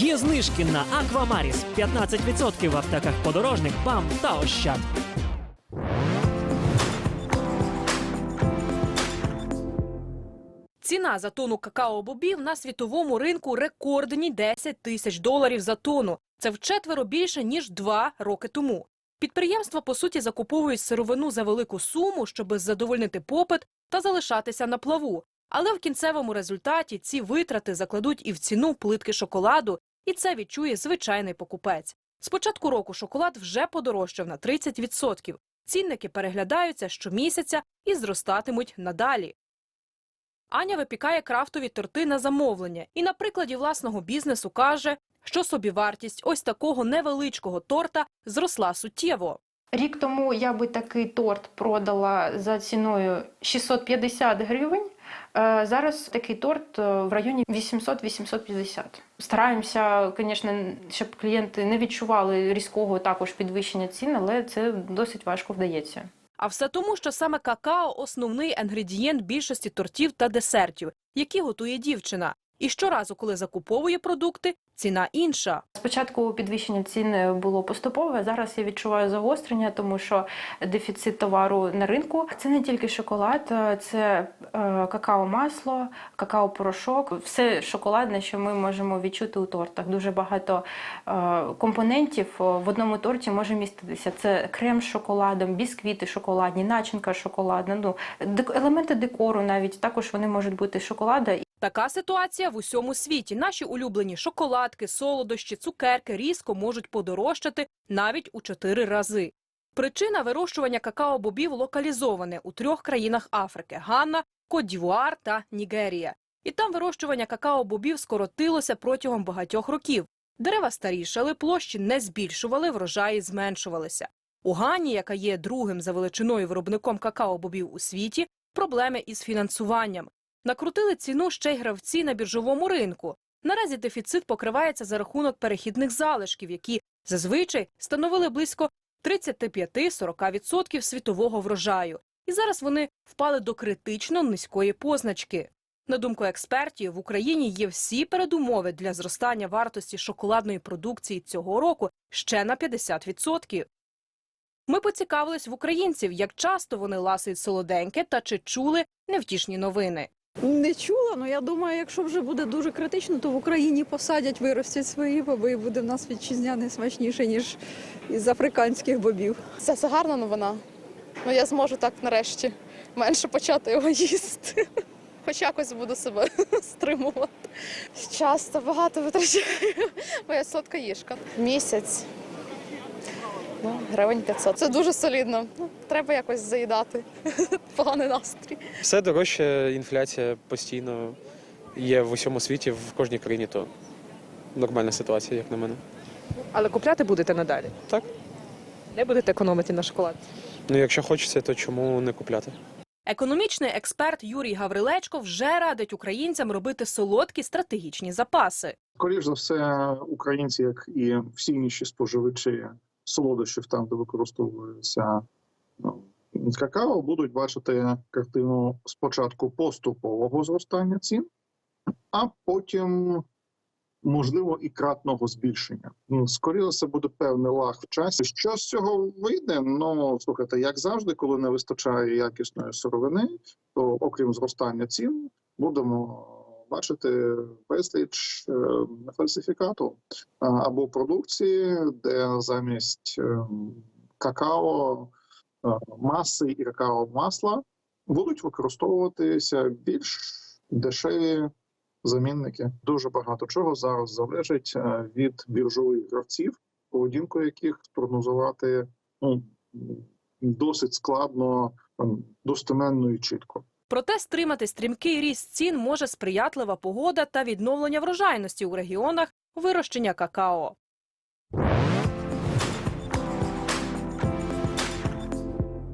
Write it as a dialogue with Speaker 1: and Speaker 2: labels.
Speaker 1: Є знижки на Аквамаріс 15% в аптеках подорожник, БАМ та Ощад.
Speaker 2: Ціна за тонну какао-бобів на світовому ринку рекордні 10 тисяч доларів за тонну. Це вчетверо більше ніж два роки тому. Підприємства по суті закуповують сировину за велику суму, щоб задовольнити попит та залишатися на плаву. Але в кінцевому результаті ці витрати закладуть і в ціну плитки шоколаду, і це відчує звичайний покупець. З початку року шоколад вже подорожчав на 30%. Цінники переглядаються щомісяця і зростатимуть надалі. Аня випікає крафтові торти на замовлення і на прикладі власного бізнесу каже, що собівартість ось такого невеличкого торта зросла суттєво.
Speaker 3: Рік тому я би такий торт продала за ціною 650 гривень. Е, Зараз такий торт е, в районі 800-850. Стараємося, звісно, щоб клієнти не відчували різкого також підвищення цін, але це досить важко вдається.
Speaker 2: А все тому, що саме какао основний інгредієнт більшості тортів та десертів, які готує дівчина. І щоразу, коли закуповує продукти, ціна інша.
Speaker 3: Спочатку підвищення цін було поступове. Зараз я відчуваю загострення, тому що дефіцит товару на ринку це не тільки шоколад, це е, какао-масло, какао-порошок, все шоколадне, що ми можемо відчути у тортах. Дуже багато е, компонентів в одному торті може міститися. Це крем з шоколадом, бісквіти шоколадні, начинка шоколадна. Ну елементи декору навіть також вони можуть бути шоколада.
Speaker 2: Така ситуація в усьому світі. Наші улюблені шоколадки, солодощі, цукерки різко можуть подорожчати навіть у чотири рази. Причина вирощування какао-бобів локалізоване у трьох країнах Африки: Ганна, Кот-Дівуар та Нігерія. І там вирощування какао-бобів скоротилося протягом багатьох років. Дерева старішали, площі не збільшували, врожаї зменшувалися. У Гані, яка є другим за величиною виробником какао-бобів у світі, проблеми із фінансуванням. Накрутили ціну ще й гравці на біржовому ринку. Наразі дефіцит покривається за рахунок перехідних залишків, які зазвичай становили близько 35-40% світового врожаю. І зараз вони впали до критично низької позначки. На думку експертів, в Україні є всі передумови для зростання вартості шоколадної продукції цього року ще на 50%. Ми поцікавились в українців, як часто вони ласують солоденьке та чи чули невтішні новини.
Speaker 4: Не чула, але я думаю, якщо вже буде дуже критично, то в Україні посадять, виростять свої боби і буде в нас вітчизняне смачніше, ніж із африканських бобів.
Speaker 5: Це, це гарна новина. Ну я зможу так нарешті менше почати його їсти. Хоч якось буду себе стримувати. Часто багато витрачаю, бо я солодка їжка. Місяць. Ну, гривень 500. Це дуже солідно. Ну, треба якось заїдати. Поганий настрій.
Speaker 6: Все дорожче, інфляція постійно є в усьому світі, в кожній країні, то нормальна ситуація, як на мене.
Speaker 7: Але купляти будете надалі?
Speaker 6: Так.
Speaker 7: Не будете економити на шоколад?
Speaker 6: Ну, якщо хочеться, то чому не купляти?
Speaker 2: Економічний експерт Юрій Гаврилечко вже радить українцям робити солодкі стратегічні запаси.
Speaker 8: Скоріш за все, українці, як і всі інші споживачі солодощів, там де використовується ну, какао, будуть бачити картину спочатку поступового зростання цін, а потім. Можливо, і кратного збільшення. Скоріше все буде певний лаг в часі. Що з цього вийде? Ну слухайте, як завжди, коли не вистачає якісної сировини, то окрім зростання цін, будемо бачити безліч е, фальсифікату або продукції, де замість е, какао е, маси і какао масла будуть використовуватися більш дешеві замінники. Дуже багато чого зараз залежить від біржових гравців, поведінку яких спрогнозувати ну, досить складно, ем, достеменно і чітко.
Speaker 2: Проте стримати стрімкий ріст цін може сприятлива погода та відновлення врожайності у регіонах вирощення какао.